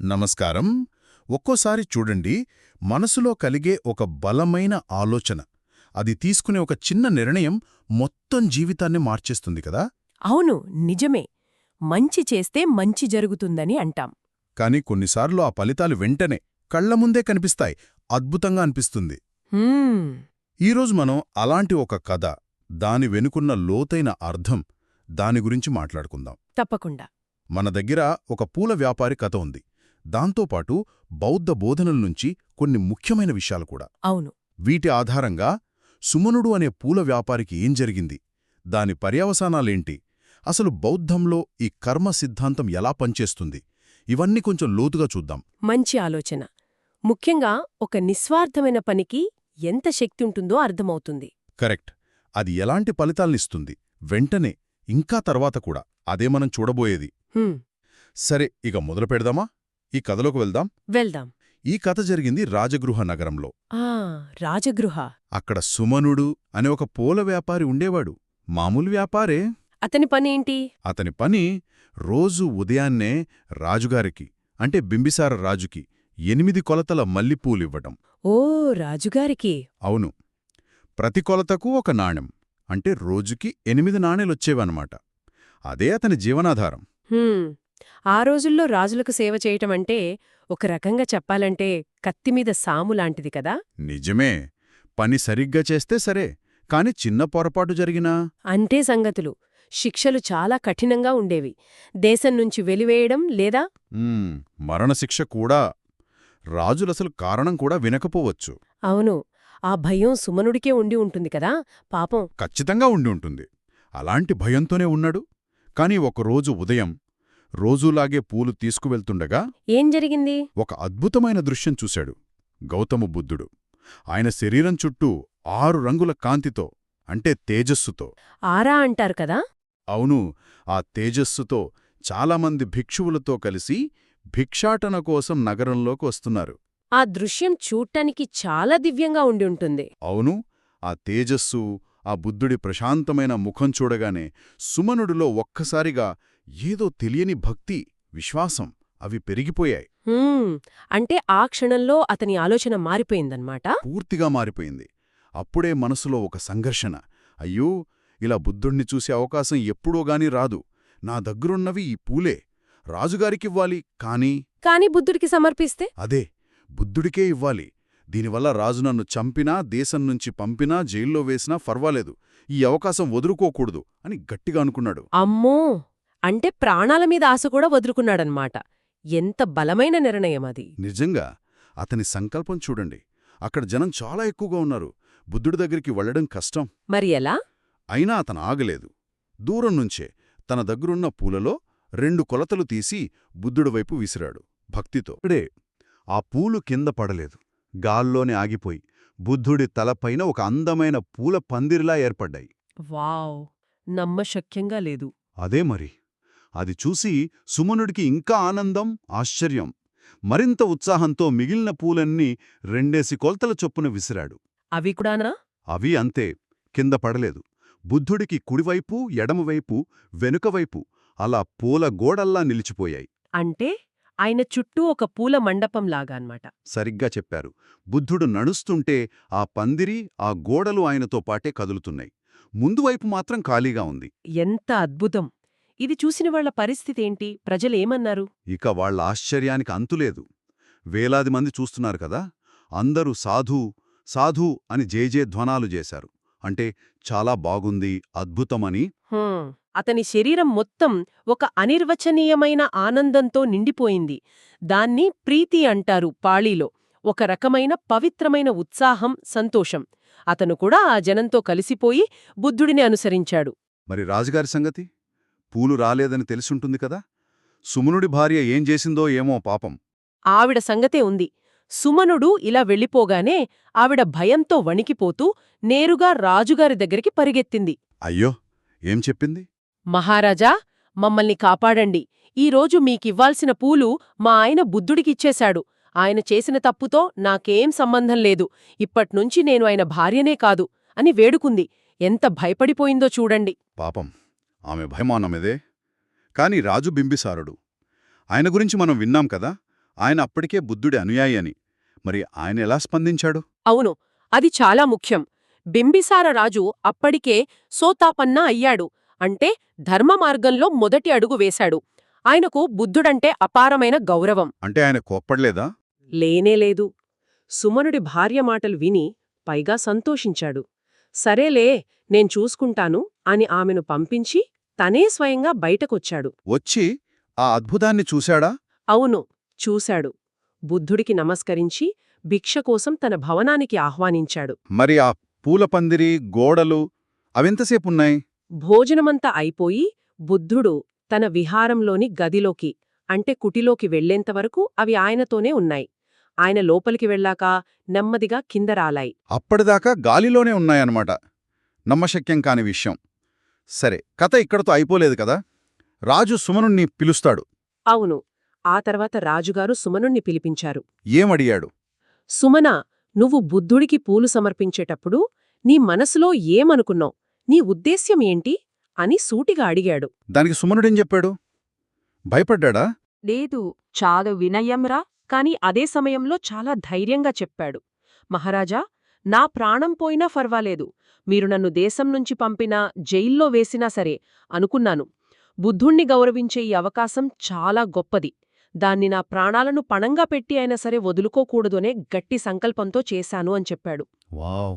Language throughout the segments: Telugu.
నమస్కారం. ఒక్కోసారి చూడండి మనసులో కలిగే ఒక బలమైన ఆలోచన. అది తీసుకునే ఒక చిన్న నిర్ణయం మొత్తం జీవితాన్ని మార్చేస్తుంది కదా? అవును నిజమే. మంచి చేస్తే మంచి జరుగుతుందని అంటాం. కాని కొన్నిసార్లు ఆ ఫలితాలు వెంటనే కళ్ళ ముందే కనిపిస్తాయి. అద్భుతంగా అనిపిస్తుంది. ఈరోజు మనం అలాంటి ఒక కథ దాని వెనుకున్న లోతైన అర్థం దాని గురించి మాట్లాడుకుందాం. తప్పకుండా. మన దగ్గర ఒక పూల వ్యాపారి కథ ఉంది. దాంతోపాటు బౌద్ధ బోధనల నుంచి కొన్ని ముఖ్యమైన విషయాలు కూడా. అవును. వీటి ఆధారంగా సుమనుడు అనే పూల వ్యాపారికి ఏం జరిగింది? దాని పర్యవసానాలేంటి? అసలు బౌద్ధంలో ఈ కర్మ సిద్ధాంతం ఎలా పనిచేస్తుంది? ఇవన్నీ కొంచెం లోతుగా చూద్దాం. మంచి ఆలోచన. ముఖ్యంగా ఒక నిస్వార్థమైన పనికి ఎంత శక్తి ఉంటుందో అర్థమవుతుంది. కరెక్ట్. అది ఎలాంటి ఫలితాల్నిస్తుంది వెంటనే ఇంకా తర్వాత కూడా. అదే మనం చూడబోయేది. సరే ఇక మొదలు పెడదామా? ఈ కథలోకి వెళ్దాం. వెళ్దాం. ఈ కథ జరిగింది రాజగృహ నగరంలో. ఆ రాజగృహ. అక్కడ సుమనుడు అనే ఒక పూల వ్యాపారి ఉండేవాడు. మామూలు వ్యాపారే. అతని పనేంటి అతని పని రోజు ఉదయాన్నే రాజుగారికి అంటే బింబిసార రాజుకి ఎనిమిది కొలతల మల్లిపూలివ్వటం. ఓ రాజుగారికి. అవును. ప్రతి కొలతకు ఒక నాణెం అంటే రోజుకి ఎనిమిది నాణెలొచ్చేవన్నమాట. అదే అతని జీవనాధారం. ఆ రోజుల్లో రాజులకు సేవ చేయటం అంటే ఒక రకంగా చెప్పాలంటే కత్తిమీద సాము లాంటిది కదా? నిజమే. పని సరిగ్గా చేస్తే సరే కాని చిన్న పొరపాటు జరిగినా? అంటే సంగతులు. శిక్షలు చాలా కఠినంగా ఉండేవి. దేశం నుంచి వెలివేయడం లేదా? మరణశిక్ష కూడా. రాజులసలు కారణం కూడా వినకపోవచ్చు. అవును. ఆ భయం సుమనుడికే ఉండి ఉంటుంది కదా? పాపం. ఖచ్చితంగా ఉండి ఉంటుంది. అలాంటి భయంతోనే ఉన్నాడు. కాని ఒకరోజు ఉదయం రోజూలాగే పూలు తీసుకువెళ్తుండగా ఏం జరిగింది? ఒక అద్భుతమైన దృశ్యం చూశాడు. గౌతమ బుద్ధుడు. ఆయన శరీరం చుట్టూ ఆరు రంగుల కాంతితో అంటే తేజస్సుతో. ఆరా అంటారు కదా? అవును ఆ తేజస్సుతో చాలామంది భిక్షువులతో కలిసి భిక్షాటన కోసం నగరంలోకి వస్తున్నారు. ఆ దృశ్యం చూడ్టానికి చాలా దివ్యంగా ఉండి ఉంటుంది. అవును ఆ తేజస్సు ఆ బుద్ధుడి ప్రశాంతమైన ముఖం చూడగానే సుమనుడిలో ఒక్కసారిగా ఏదో తెలియని భక్తి విశ్వాసం అవి పెరిగిపోయాయి. అంటే ఆ క్షణంలో అతని ఆలోచన మారిపోయిందన్నమాట? పూర్తిగా మారిపోయింది. అప్పుడే మనసులో ఒక సంఘర్షణ. అయ్యో ఇలా బుద్ధుణ్ణి చూసే అవకాశం ఎప్పుడోగాని రాదు. నా దగ్గరున్నవి ఈ పూలే. రాజుగారికివ్వాలి కానీ కాని బుద్ధుడికి సమర్పిస్తే? అదే బుద్ధుడికే ఇవ్వాలి. దీనివల్ల రాజు నన్ను చంపినా దేశం నుంచి పంపినా జైల్లో వేసినా ఫర్వాలేదు ఈ అవకాశం వదులుకోకూడదు అని గట్టిగా అనుకున్నాడు. అమ్మో! అంటే ప్రాణాల మీద ఆశ కూడా వదులుకున్నాడన్నమాట ఎంత బలమైన నిర్ణయం అది. నిజంగా? అతని సంకల్పం చూడండి. అక్కడ జనం చాలా ఎక్కువగా ఉన్నారు. బుద్ధుడి దగ్గరికి వెళ్ళడం కష్టం. మరి ఎలా? అయినా అతను ఆగలేదు. దూరం నుంచే తన దగ్గరున్న పూలలో రెండు కొలతలు తీసి బుద్ధుడి వైపు విసిరాడు భక్తితో. ఇప్పుడే ఆ పూలు కింద పడలేదు. గాల్లోనే ఆగిపోయి బుద్ధుడి తలపైన ఒక అందమైన పూల పందిరిలా ఏర్పడ్డాయి. వావ్! నమ్మశక్యంగా లేదు. అదే మరి. అది చూసి సుమనుడికి ఇంకా ఆనందం ఆశ్చర్యం. మరింత ఉత్సాహంతో మిగిలిన పూలన్నీ రెండేసి కొలతల చొప్పున విసిరాడు. అవి కూడానా? అవి అంతే. కింద పడలేదు. బుద్ధుడికి కుడివైపు ఎడమవైపు వెనుకవైపు అలా పూల గోడల్లా నిలిచిపోయాయి. అంటే ఆయన చుట్టూ ఒక పూల మండపంలాగా అన్నమాట సరిగ్గా చెప్పారు. బుద్ధుడు నడుస్తుంటే ఆ పందిరి ఆ గోడలు ఆయనతో పాటే కదులుతున్నాయి. ముందువైపు మాత్రం ఖాళీగా ఉంది. ఎంత అద్భుతం! ఇది చూసిన వాళ్ళ పరిస్థితేంటి? ప్రజలేమన్నారు? ఇక వాళ్ళ ఆశ్చర్యానికి అంతులేదు వేలాది మంది చూస్తున్నారు కదా? అందరూ సాధూ సాధూ అని జేజేధ్వనాలు చేశారు. అంటే చాలా బాగుంది అద్భుతమని. అతని శరీరం మొత్తం ఒక అనిర్వచనీయమైన ఆనందంతో నిండిపోయింది. దాన్ని ప్రీతి అంటారు పాళీలో. ఒక రకమైన పవిత్రమైన ఉత్సాహం సంతోషం. అతను కూడా ఆ జనంతో కలిసిపోయి బుద్ధుడిని అనుసరించాడు. మరి రాజుగారి సంగతి? పూలు రాలేదని తెలిసుంటుంది కదా? సుమనుడి భార్య ఏం చేసిందో ఏమో పాపం. ఆవిడ సంగతే ఉంది. సుమనుడు ఇలా వెళ్ళిపోగానే ఆవిడ భయంతో వణికిపోతూ నేరుగా రాజుగారి దగ్గరికి పరిగెత్తింది. అయ్యో! ఏం చెప్పింది? మహారాజా మమ్మల్ని కాపాడండి. ఈరోజు మీకివ్వాల్సిన పూలు మా ఆయన బుద్ధుడికిచ్చేశాడు. ఆయన చేసిన తప్పుతో నాకేం సంబంధం లేదు. ఇప్పట్నుంచి నేను ఆయన భార్యనే కాదు అని వేడుకుంది. ఎంత భయపడిపోయిందో చూడండి. పాపం. ఆమె భయమానమిదే? కాని రాజు బింబిసారుడు. ఆయన గురించి మనం విన్నాం కదా ఆయన అప్పటికే బుద్ధుడి అనుయాయి అని మరి ఆయన ఎలా స్పందించాడు? అవును అది చాలా ముఖ్యం. బింబిసార రాజు అప్పటికే సోతాపన్నా అయ్యాడు. అంటే ధర్మ మార్గంలో మొదటి అడుగు వేశాడు. ఆయనకు బుద్ధుడంటే అపారమైన గౌరవం. అంటే ఆయన కోప్పడలేదా? లేనేలేదు సుమనుడి భార్య మాటలు విని పైగా సంతోషించాడు. సరేలే నేను చూసుకుంటాను అని ఆమెను పంపించి తనే స్వయంగా బయటకొచ్చాడు. వచ్చి ఆ అద్భుతాన్ని చూశాడా? అవును చూశాడు. బుద్ధుడికి నమస్కరించి భిక్ష కోసం తన భవనానికి ఆహ్వానించాడు. మరి ఆ పూల పందిరి గోడలు అవెంతసేపున్నాయి భోజనమంతా అయిపోయి బుద్ధుడు తన విహారంలోని గదిలోకి అంటే కుటిలోకి వెళ్ళేంతవరకు అవి ఆయనతోనే ఉన్నాయి. ఆయన లోపలికి వెళ్ళాక నెమ్మదిగా కింద రాలాయి. అప్పటిదాకా గాలిలోనే ఉన్నాయన్నమాట. నమ్మశక్యం కాని విషయం. సరే కథ ఇక్కడతో అయిపోలేదు కదా? రాజు సుమనుణ్ణి పిలుస్తాడు. అవును ఆ తర్వాత రాజుగారు సుమనుణ్ణి పిలిపించారు. ఏమడిగాడు? సుమన నువ్వు బుద్ధుడికి పూలు సమర్పించేటప్పుడు నీ మనసులో ఏమనుకున్నావు? నీ ఉద్దేశ్యం ఏంటి? అని సూటిగా అడిగాడు. దానికి సుమనుడేం చెప్పాడు? భయపడ్డా లేదు చాలా వినయంరా కాని అదే సమయంలో చాలా ధైర్యంగా చెప్పాడు. మహారాజా నా ప్రాణం పోయినా ఫర్వాలేదు. మీరు నన్ను దేశం నుంచి పంపినా జైల్లో వేసినా సరే అనుకున్నాను. బుద్ధుణ్ణి గౌరవించే ఈ అవకాశం చాలా గొప్పది. దాన్ని నా ప్రాణాలను పణంగా పెట్టి అయినా సరే వదులుకోకూడదనే గట్టి సంకల్పంతో చేశాను అని చెప్పాడు. వావ్!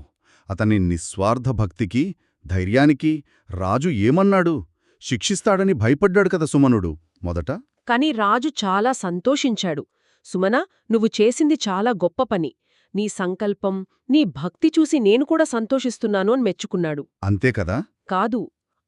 అతని నిస్వార్థ భక్తికి ధైర్యానికి రాజు ఏమన్నాడు? శిక్షిస్తాడని భయపడ్డాడు కదా సుమనుడు. మొదట? కాని రాజు చాలా సంతోషించాడు. సుమన నువ్వు చేసింది చాలా గొప్ప పని. నీ సంకల్పం నీ భక్తి చూసి నేను కూడా సంతోషిస్తున్నాను అని మెచ్చుకున్నాడు. అంతే కదా? కాదు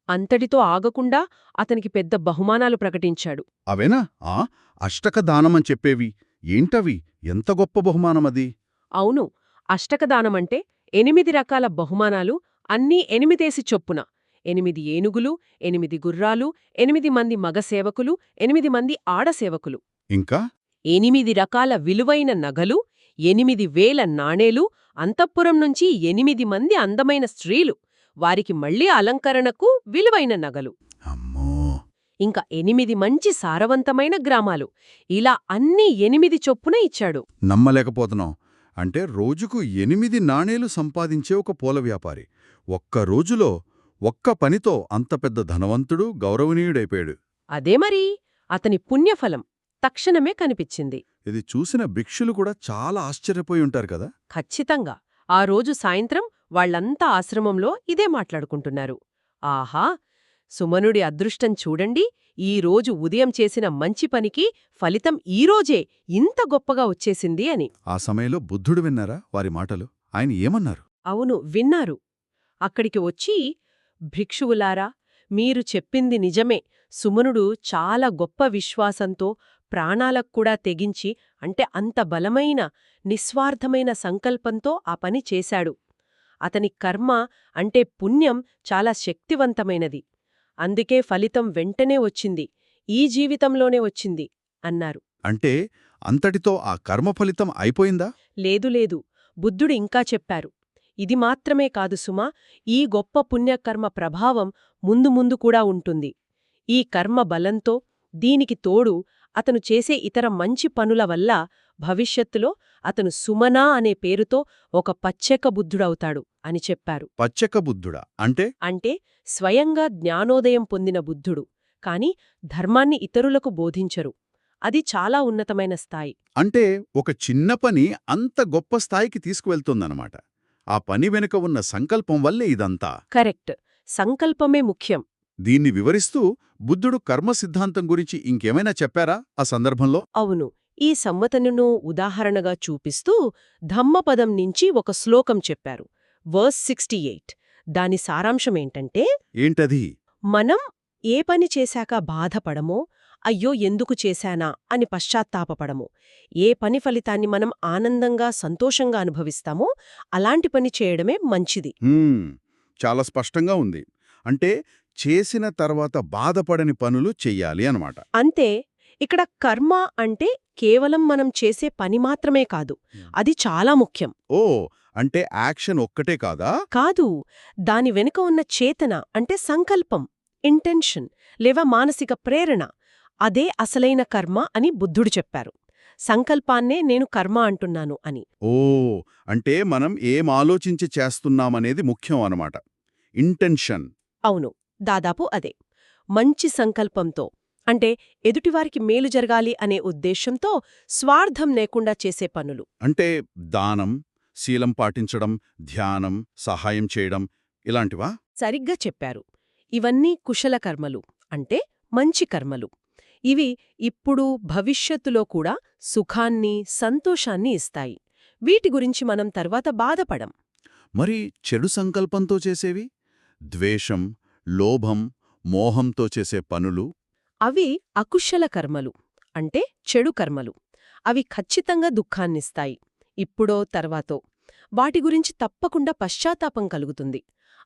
అంతటితో ఆగకుండా అతనికి పెద్ద బహుమానాలు ప్రకటించాడు. అవేనా? ఆ? అష్టక దానమని చెప్పేవి. ఏంటవి? ఎంత గొప్ప బహుమానమది అవును అష్టకదానమంటే ఎనిమిది రకాల బహుమానాలు అన్నీ ఎనిమిదేసి చొప్పున. ఎనిమిది ఏనుగులు ఎనిమిది గుర్రాలు ఎనిమిది మంది మగ సేవకులు ఎనిమిది మంది ఆడసేవకులు ఇంకా? ఎనిమిది రకాల విలువైన నగలు ఎనిమిది వేల నాణేలు అంతఃపురం నుంచి ఎనిమిది మంది అందమైన స్త్రీలు. వారికి మళ్ళీ అలంకరణకు విలువైన నగలు. అమ్మో! ఇంకా ఎనిమిది మంచి సారవంతమైన గ్రామాలు. ఇలా అన్నీ ఎనిమిది చొప్పున ఇచ్చాడు. నమ్మలేకపోతున్నాం. అంటే రోజుకు ఎనిమిది నాణేలు సంపాదించే ఒక పూల వ్యాపారి. ఒక్క రోజులో ఒక్క పనితో అంత పెద్ద ధనవంతుడు గౌరవనీయుడైపోయాడు. అదే మరి. అతని పుణ్యఫలం. తక్షణమే కనిపించింది. ఇది చూసిన భిక్షులు కూడా చాలా ఆశ్చర్యపోయి ఉంటారు కదా? ఖచ్చితంగా. ఆ రోజు సాయంత్రం వాళ్ళంతా ఆశ్రమంలో ఇదే మాట్లాడుకుంటున్నారు. ఆహా! సుమనుడి అదృష్టం చూడండి. ఈ రోజు ఉదయం చేసిన మంచి పనికి ఫలితం ఈరోజే ఇంత గొప్పగా వచ్చేసింది అని. ఆ సమయంలో బుద్ధుడు విన్నారా వారి మాటలు? ఆయన ఏమన్నారు? అవును విన్నారు. అక్కడికి వచ్చి భిక్షువులారా మీరు చెప్పింది నిజమే. సుమనుడు చాలా గొప్ప విశ్వాసంతో ప్రాణాలకు కూడా తెగించి అంటే అంత బలమైన నిస్వార్థమైన సంకల్పంతో ఆ పని చేశాడు. అతని కర్మ అంటే పుణ్యం చాలా శక్తివంతమైనది. అందుకే ఫలితం వెంటనే వచ్చింది. ఈ జీవితంలోనే వచ్చింది అన్నారు. అంటే అంతటితో ఆ కర్మ ఫలితం అయిపోయిందా? లేదు లేదు. బుద్ధుడు ఇంకా చెప్పారు. ఇది మాత్రమే కాదు సుమా ఈ గొప్ప పుణ్యకర్మ ప్రభావం ముందు ముందు కూడా ఉంటుంది. ఈ కర్మ బలంతో దీనికి తోడు అతను చేసే ఇతర మంచి పనుల వల్ల భవిష్యత్తులో అతను సుమనా అనే పేరుతో ఒక పచ్చెక బుద్ధుడవుతాడు అని చెప్పారు. పచ్చక బుద్ధుడా? అంటే? అంటే స్వయంగా జ్ఞానోదయం పొందిన బుద్ధుడు కాని ధర్మాన్ని ఇతరులకు బోధించరు. అది చాలా ఉన్నతమైన స్థాయి. అంటే ఒక చిన్న పని అంత గొప్ప స్థాయికి తీసుకువెళ్తుందన్నమాట. ఆ పని వెనుక ఉన్న సంకల్పం వల్లే ఇదంతా. కరెక్ట్. సంకల్పమే ముఖ్యం. దీన్ని వివరిస్తూ బుద్ధుడు కర్మ సిద్ధాంతం గురించి ఇంకేమైనా చెప్పారా ఆ సందర్భంలో? అవును. ఈ సమ్మతనును ఉదాహరణగా చూపిస్తూ ధమ్మపదం నుంచి ఒక శ్లోకం చెప్పారు. Verse sixty eight. దాని సారాంశమేంటంటే ఏంటది? మనం ఏ పని చేశాక బాధపడమో అయ్యో ఎందుకు చేశానా అని పశ్చాత్తాపపడమో ఏ పని ఫలితాన్ని మనం ఆనందంగా సంతోషంగా అనుభవిస్తామో అలాంటి పని చేయడమే మంచిది. చాలా స్పష్టంగా ఉంది. అంటే చేసిన తర్వాత బాధపడని పనులు చెయ్యాలి అన్నమాట. అంతే ఇక్కడ కర్మ అంటే కేవలం మనం చేసే పని మాత్రమే కాదు అది చాలా ముఖ్యం. ఓ అంటే యాక్షన్ ఒక్కటే కాదా? కాదు దాని వెనుక ఉన్న చేతన అంటే సంకల్పం ఇంటెన్షన్ లేవా మానసిక ప్రేరణ అదే అసలైన కర్మ అని బుద్ధుడు చెప్పారు. సంకల్పాన్నే నేను కర్మ అంటున్నాను అని. ఓ అంటే మనం ఏం ఆలోచించి చేస్తున్నామనేది ముఖ్యం అనమాట ఇంటెన్షన్. అవును. దాదాపు అదే. మంచి సంకల్పంతో అంటే ఎదుటివారికి మేలు జరగాలి అనే ఉద్దేశంతో స్వార్థం లేకుండా చేసే పనులు. అంటే దానం శీలం పాటించడం ధ్యానం సహాయం చేయడం ఇలాంటివా? సరిగ్గా చెప్పారు. ఇవన్నీ కుశల కర్మలు అంటే మంచి కర్మలు. ఇవి ఇప్పుడు భవిష్యత్తులో కూడా సుఖాన్ని సంతోషాన్ని ఇస్తాయి. వీటి గురించి మనం తర్వాత బాధపడం. మరి చెడు సంకల్పంతో చేసేవి? ద్వేషం లోభం మోహంతో చేసే పనులు? అవి అకుశల కర్మలు అంటే చెడు కర్మలు. అవి ఖచ్చితంగా దుఃఖాన్నిస్తాయి ఇప్పుడో తర్వాతో. వాటి గురించి తప్పకుండా పశ్చాత్తాపం కలుగుతుంది.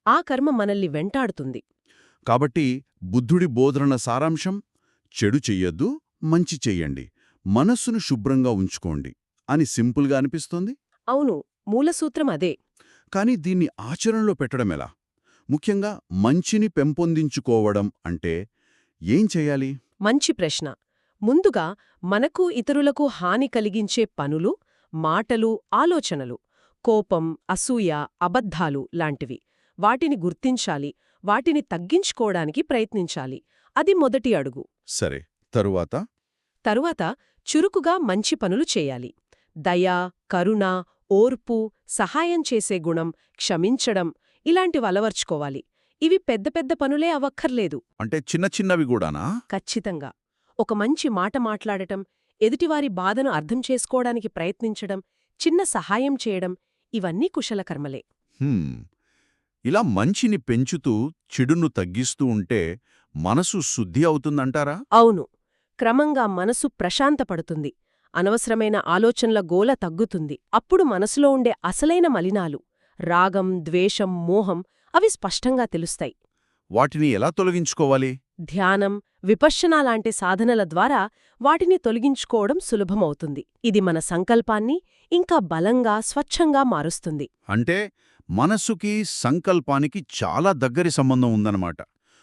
ఆ కర్మ మనల్ని వెంటాడుతుంది. కాబట్టి బుద్ధుడి బోధన సారాంశం చెడు చెయ్యొద్దు మంచి చెయ్యండి. మనస్సును శుభ్రంగా ఉంచుకోండి అని సింపుల్గా అనిపిస్తోంది? అవును మూలసూత్రం అదే. కాని దీన్ని ఆచరణలో పెట్టడమెలా? ముఖ్యంగా మంచిని పెంపొందించుకోవడం అంటే ఏం చెయ్యాలి మంచి ప్రశ్న. ముందుగా మనకు ఇతరులకు హాని కలిగించే పనులు మాటలు ఆలోచనలు కోపం అసూయ అబద్ధాలు లాంటివి. వాటిని గుర్తించాలి వాటిని తగ్గించుకోవడానికి ప్రయత్నించాలి. అది మొదటి అడుగు. సరే తరువాత? తరువాత చురుకుగా మంచి పనులు చేయాలి. దయ కరుణ ఓర్పు సహాయం చేసే గుణం క్షమించడం ఇలాంటివి అలవర్చుకోవాలి. ఇవి పెద్ద పెద్ద పనులే అవక్కర్లేదు. అంటే చిన్న చిన్నవి కూడానా? ఖచ్చితంగా. ఒక మంచి మాట మాట్లాడటం ఎదుటివారి బాధను అర్థం చేసుకోవడానికి ప్రయత్నించడం చిన్న సహాయం చేయడం ఇవన్నీ కుశలకర్మలే. ఇలా మంచిని పెంచుతూ చెడును తగ్గిస్తూ ఉంటే మనసు శుద్ధి అవుతుందంటారా? అవును. క్రమంగా మనసు ప్రశాంతపడుతుంది. అనవసరమైన ఆలోచనల గోల తగ్గుతుంది. అప్పుడు మనసులో ఉండే అసలైన మలినాలు. రాగం ద్వేషం మోహం అవి స్పష్టంగా తెలుస్తాయి. వాటిని ఎలా తొలగించుకోవాలి? ధ్యానం విపశ్యనా లాంటి సాధనల ద్వారా వాటిని తొలగించుకోవడం సులభమవుతుంది. ఇది మన సంకల్పాన్ని ఇంకా బలంగా స్వచ్ఛంగా మారుస్తుంది. అంటే మనస్సుకి సంకల్పానికి చాలా దగ్గరి సంబంధం ఉందన్నమాట.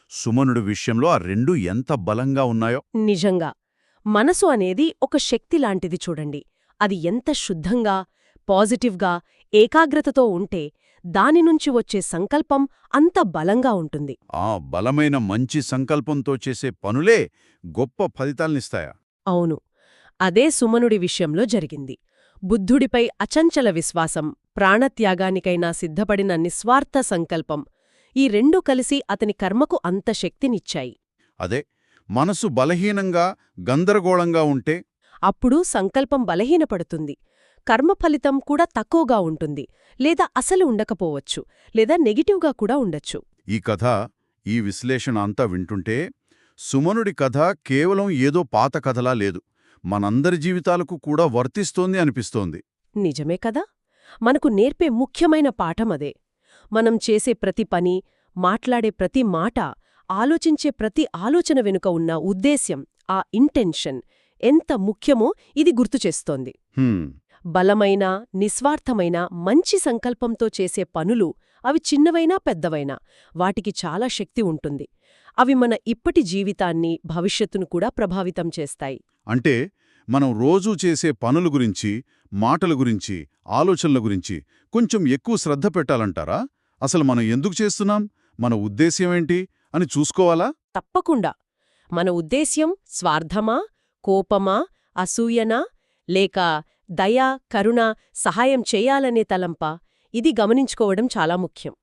సుమనుడి విషయంలో ఆ రెండు ఎంత బలంగా ఉన్నాయో? నిజంగా. మనసు అనేది ఒక శక్తి లాంటిది చూడండి. అది ఎంత శుద్ధంగా పాజిటివ్గా ఏకాగ్రతతో ఉంటే దానినుంచి వచ్చే సంకల్పం అంత బలంగా ఉంటుంది. ఆ బలమైన మంచి సంకల్పంతో చేసే పనులే గొప్ప ఫలితాలనిస్తాయా? అవును. అదే సుమనుడి విషయంలో జరిగింది. బుద్ధుడిపై అచంచల విశ్వాసం ప్రాణత్యాగానికైనా సిద్ధపడిన నిస్వార్థ సంకల్పం ఈ రెండూ కలిసి అతని కర్మకు అంత శక్తినిచ్చాయి. అదే మనసు బలహీనంగా గందరగోళంగా ఉంటే? అప్పుడు సంకల్పం బలహీనపడుతుంది. కర్మ ఫలితం కూడా తక్కువగా ఉంటుంది లేదా అసలు ఉండకపోవచ్చు లేదా నెగిటివ్గా కూడా ఉండొచ్చు. ఈ కథ ఈ విశ్లేషణ అంతా వింటుంటే సుమనుడి కథ కేవలం ఏదో పాత కథలా లేదు. మనందరి జీవితాలకు కూడా వర్తిస్తోంది అనిపిస్తోంది. నిజమే కదా? మనకు నేర్పే ముఖ్యమైన పాఠమదే మనం చేసే ప్రతి పని మాట్లాడే ప్రతి మాట ఆలోచించే ప్రతి ఆలోచన వెనుక ఉన్న ఉద్దేశ్యం ఆ ఇంటెన్షన్ ఎంత ముఖ్యమో ఇది గుర్తుచేస్తోంది బలమైన నిస్వార్థమైన మంచి సంకల్పంతో చేసే పనులు అవి చిన్నవైనా పెద్దవైనా వాటికి చాలా శక్తి ఉంటుంది. అవి మన ఇప్పటి జీవితాన్ని భవిష్యత్తును కూడా ప్రభావితం చేస్తాయి. అంటే మనం రోజూ చేసే పనుల గురించి మాటల గురించి ఆలోచనల గురించి కొంచెం ఎక్కువ శ్రద్ధ పెట్టాలంటారా? అసలు మనం ఎందుకు చేస్తున్నాం? మన ఉద్దేశ్యమేంటి అని చూసుకోవాలా? తప్పకుండా. మన ఉద్దేశ్యం స్వార్థమా కోపమా అసూయనా లేక దయ కరుణ సహాయం చేయాలనే తలంపా. ఇది గమనించుకోవడం చాలా ముఖ్యం.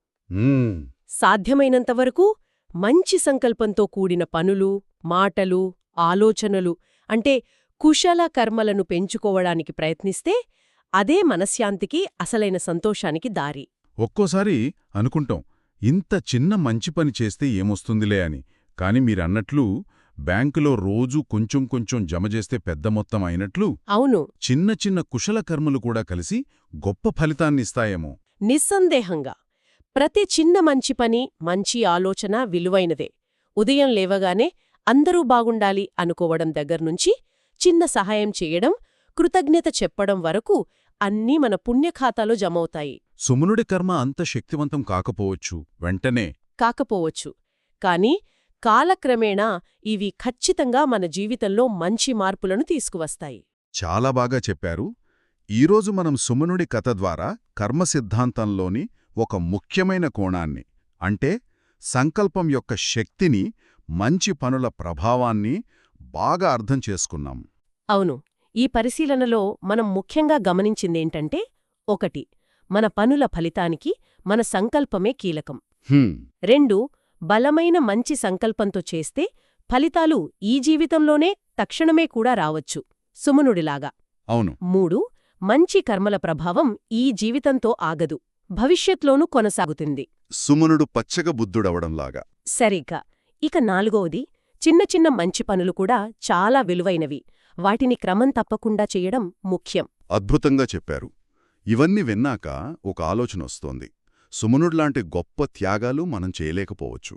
సాధ్యమైనంతవరకు మంచి సంకల్పంతో కూడిన పనులు మాటలు ఆలోచనలు అంటే కుశల కర్మలను పెంచుకోవడానికి ప్రయత్నిస్తే అదే మనశ్శాంతికి అసలైన సంతోషానికి దారి. ఒక్కోసారి అనుకుంటాం ఇంత చిన్న మంచి పని చేస్తే ఏమొస్తుందిలే అని. కాని మీరన్నట్లు బ్యాంకులో రోజూ కొంచెం కొంచెం జమ చేస్తే పెద్ద మొత్తం అయినట్లు అవును. చిన్న చిన్న కుశల కర్మలు కూడా కలిసి గొప్ప ఫలితాన్నిస్తాయేమో నిస్సందేహంగా ప్రతి చిన్న మంచి పని మంచి ఆలోచన విలువైనదే. ఉదయం లేవగానే అందరూ బాగుండాలి అనుకోవడం దగ్గర్నుంచి చిన్న సహాయం చేయడం కృతజ్ఞత చెప్పడం వరకు అన్నీ మన పుణ్యఖాతాలో జమవుతాయి. సుమనుడి కర్మ అంత శక్తివంతం కాకపోవచ్చు. వెంటనే కాకపోవచ్చు. కాని కాలక్రమేణా ఇవి ఖచ్చితంగా మన జీవితంలో మంచి మార్పులను తీసుకువస్తాయి. చాలా బాగా చెప్పారు. ఈరోజు మనం సుమనుడి కథ ద్వారా కర్మ సిద్ధాంతంలోని ఒక ముఖ్యమైన కోణాన్ని అంటే సంకల్పం యొక్క శక్తిని మంచి పనుల ప్రభావాన్ని బాగా అర్థం చేసుకున్నాం. అవును. ఈ పరిశీలనలో మనం ముఖ్యంగా గమనించిందేంటంటే ఒకటి మన పనుల ఫలితానికి మన సంకల్పమే కీలకం. రెండు బలమైన మంచి సంకల్పంతో చేస్తే ఫలితాలు ఈ జీవితంలోనే తక్షణమే కూడా రావచ్చు. సుమనుడిలాగా. అవును. మూడు మంచి కర్మల ప్రభావం ఈ జీవితంతో ఆగదు. భవిష్యత్లోనూ కొనసాగుతుంది. సుమనుడు పచ్చగ బుద్ధుడవడంలాగా. సరిగ్గా ఇక నాలుగవది చిన్న చిన్న మంచి పనులు కూడా చాలా విలువైనవి. వాటిని క్రమం తప్పకుండా చేయడం ముఖ్యం. అద్భుతంగా చెప్పారు. ఇవన్నీ విన్నాక ఒక ఆలోచనొస్తోంది సుమనుడిలాంటి గొప్ప త్యాగాలు మనం చేయలేకపోవచ్చు.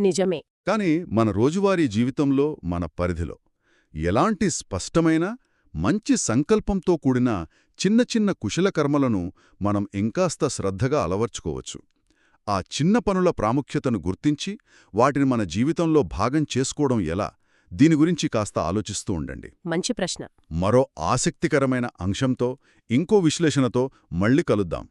నిజమే. కాని మన రోజువారీ జీవితంలో మన పరిధిలో ఎలాంటి స్పష్టమైన మంచి సంకల్పంతో కూడిన చిన్న చిన్న కుశల కర్మలను మనం ఇంకాస్త శ్రద్ధగా అలవర్చుకోవచ్చు. ఆ చిన్న పనుల ప్రాముఖ్యతను గుర్తించి వాటిని మన జీవితంలో భాగం చేసుకోవడం ఎలా? దీని గురించి కాస్త ఆలోచిస్తూ ఉండండి. మంచి ప్రశ్న. మరో ఆసక్తికరమైన అంశంతో ఇంకో విశ్లేషణతో మళ్ళీ కలుద్దాం.